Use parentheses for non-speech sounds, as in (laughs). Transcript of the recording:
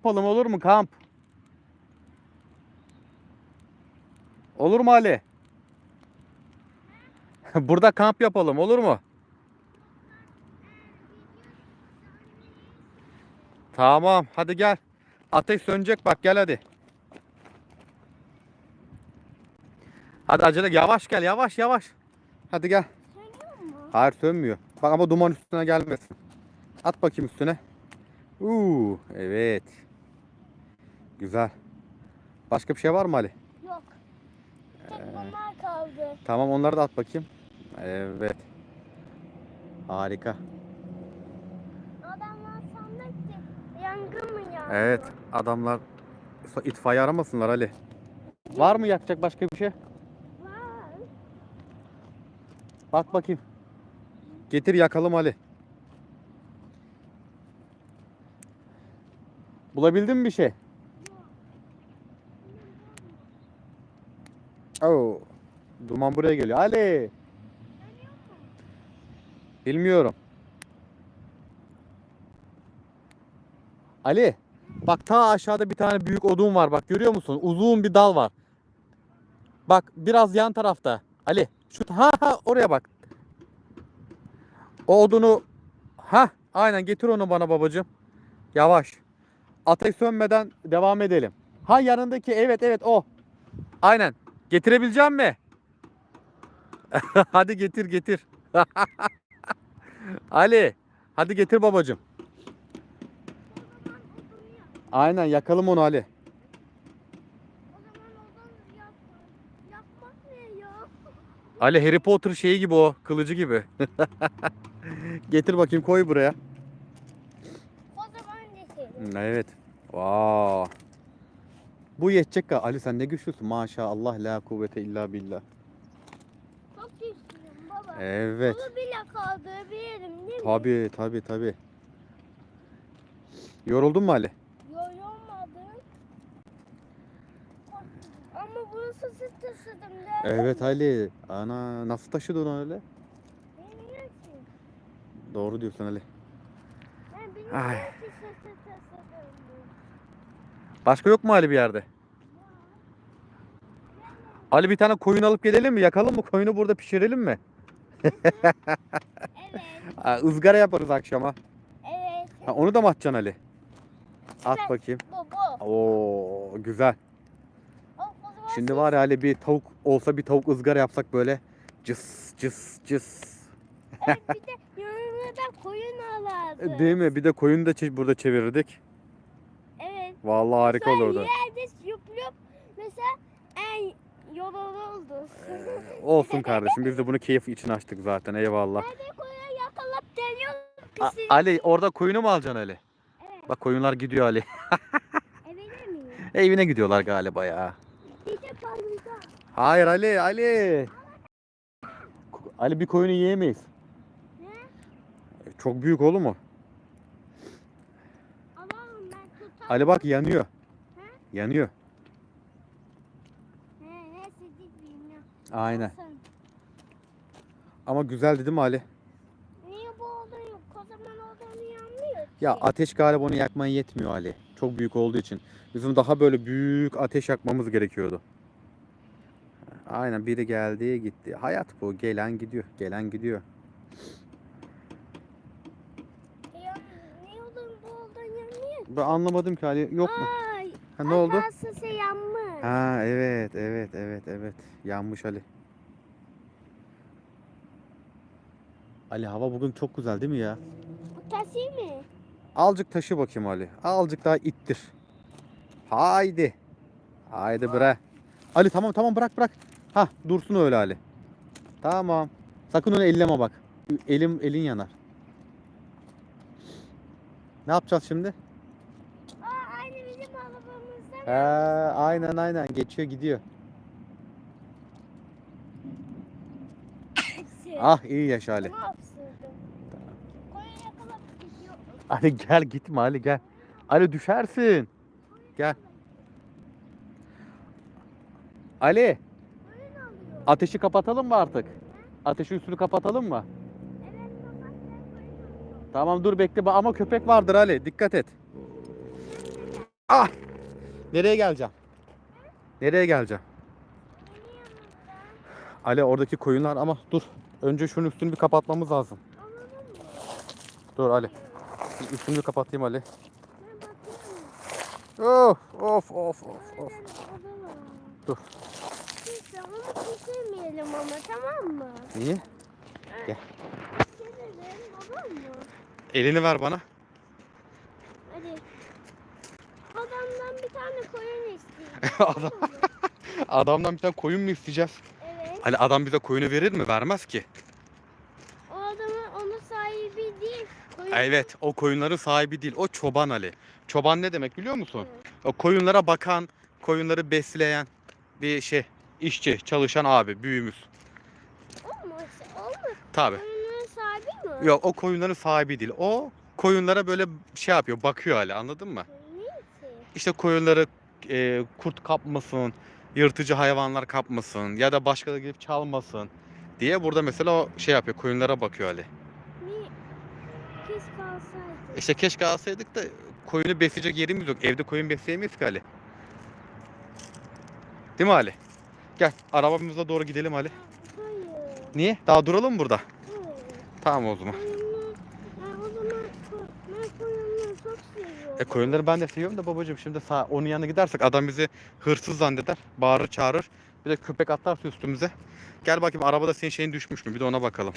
yapalım olur mu kamp? Olur mu Ali? (laughs) Burada kamp yapalım olur mu? Tamam hadi gel. Ateş sönecek bak gel hadi. Hadi acele yavaş gel yavaş yavaş. Hadi gel. Hayır sönmüyor. Bak ama duman üstüne gelmesin. At bakayım üstüne. Uuu evet. Güzel. Başka bir şey var mı Ali? Yok. Tek bunlar kaldı. Tamam onları da at bakayım. Evet. Harika. Adamlar sandık ki yangın mı ya? Evet adamlar itfaiye aramasınlar Ali. Var mı yakacak başka bir şey? Var. Bak bakayım. Getir yakalım Ali. Bulabildin mi bir şey? Oo. Duman buraya geliyor. Ali. Bilmiyorum. Ali. Bak ta aşağıda bir tane büyük odun var bak görüyor musun? Uzun bir dal var. Bak biraz yan tarafta. Ali şu ha ha oraya bak. O odunu ha aynen getir onu bana babacığım. Yavaş. Ateş sönmeden devam edelim. Ha yanındaki evet evet o. Aynen. Getirebileceğim mi? (laughs) hadi getir getir. (laughs) Ali hadi getir babacığım. Aynen yakalım onu Ali. Ali Harry Potter şeyi gibi o kılıcı gibi. (laughs) getir bakayım koy buraya. O zaman deselim. Evet. Vaa. Bu yetecek ka. Ali sen ne güçlüsün maşallah la kuvvete illa billah. Çok güçlüyüm baba. Evet. Bunu bile kaldırabilirim değil mi? Tabi tabi tabi. Yoruldun mu Ali? Yorulmadım. Ama burası sırt taşıdım. Evet Ali. Ana nasıl taşıdın onu öyle? Bilmiyorum ki. Doğru diyorsun Ali. Ben bilmiyorum Ay. ki taşıdım. Başka yok mu Ali bir yerde? Ali bir tane koyun alıp gelelim mi? Yakalım mı? Koyunu burada pişirelim mi? Evet. (laughs) Aa, ızgara yaparız akşama. Evet. Ha, onu da mı atacaksın Ali? At bakayım. Bu bu. Oo güzel. Şimdi var ya Ali bir tavuk olsa bir tavuk ızgara yapsak böyle cıs cıs cıs. Evet, bir de yanına da koyun alardı. Değil mi? Bir de koyunu da burada çevirirdik. Vallahi harika Sonra olurdu. Yerde yup yup mesela en yorulurdu. Olsun kardeşim biz de bunu keyif için açtık zaten eyvallah. Nerede koyun yakalayıp deniyorum A-. Ali orada koyunu mu alacaksın Ali? Evet. Bak koyunlar gidiyor Ali. (laughs) Evine miyim? Evine gidiyorlar galiba ya. Bir de patlıcan. Hayır Ali Ali. Ali bir koyunu yiyemeyiz. Ne? Çok büyük oğlum o. Ali bak yanıyor. Yanıyor. He, neyse değil bilmiyorum. Aynen. Nasıl? Ama güzeldi değil mi Ali? Niye bu odun yok? O zaman odun yanmıyor ki. Ya ateş galiba onu yakmaya yetmiyor Ali. Çok büyük olduğu için. Bizim daha böyle büyük ateş yakmamız gerekiyordu. Aynen biri geldi gitti. Hayat bu. Gelen gidiyor. Gelen gidiyor. Ya, niye odun bu odun yanmıyor? Ben anlamadım ki Ali. Yok mu? Ay. Ha, ne oldu? Arkası yanmış. Ha evet evet evet evet. Yanmış Ali. Ali hava bugün çok güzel değil mi ya? Bu taşı mı? Azıcık taşı bakayım Ali. Azıcık daha ittir. Haydi. Haydi bre. Ali tamam tamam bırak bırak. Ha dursun öyle Ali. Tamam. Sakın onu elleme bak. Elim elin yanar. Ne yapacağız şimdi? He, aynen aynen geçiyor gidiyor. Ah iyi yaşa Ali. Ali gel gitme Ali gel. Ali düşersin. Gel. Ali ateşi kapatalım mı artık? Ateşin üstünü kapatalım mı? Tamam dur bekle ama köpek vardır Ali dikkat et. Ah! Nereye geleceğim? Nereye geleceğim? Ali oradaki koyunlar ama dur. Önce şunun üstünü bir kapatmamız lazım. Dur Ali. Bir Üstünü bir kapatayım Ali. Ben bakıyorum. Of of of of of. Dur. Neyse onu kesemeyelim ama tamam mı? Niye? Keselim olur mu? Elini ver bana. Hadi. Adamdan bir tane koyun isteyeyim. (laughs) Adam, (laughs) adamdan bir tane koyun mu isteyeceğiz? Evet. Ali adam bize koyunu verir mi? Vermez ki. O adamın onun sahibi değil. Koyun. Evet o koyunların sahibi değil. O çoban Ali. Çoban ne demek biliyor musun? O koyunlara bakan, koyunları besleyen bir şey. işçi, çalışan abi, büyüğümüz. O mu? O mu? Tabi. Koyunun sahibi mi? Yok o koyunların sahibi değil. O koyunlara böyle şey yapıyor, bakıyor Ali anladın mı? Neyse. İşte koyunları e, kurt kapmasın, yırtıcı hayvanlar kapmasın ya da başkaları gelip çalmasın diye burada mesela o şey yapıyor, koyunlara bakıyor Ali. Niye? Keşke alsaydı. İşte keşke alsaydık da koyunu besleyecek yerimiz yok. Evde koyun besleyemeyiz ki Ali. Değil mi Ali? Gel arabamıza doğru gidelim Ali. Hayır. Niye? Daha duralım mı burada? Hayır. Tamam o zaman. Koyunlu. Ben o zaman ko- ben koyunları çok seviyorum. E koyunları ben de seviyorum da babacığım şimdi sağ onun yanına gidersek adam bizi hırsız zanneder. Bağırır çağırır. Bir de köpek atlarsa üstümüze. Gel bakayım arabada senin şeyin düşmüş mü? Bir de ona bakalım.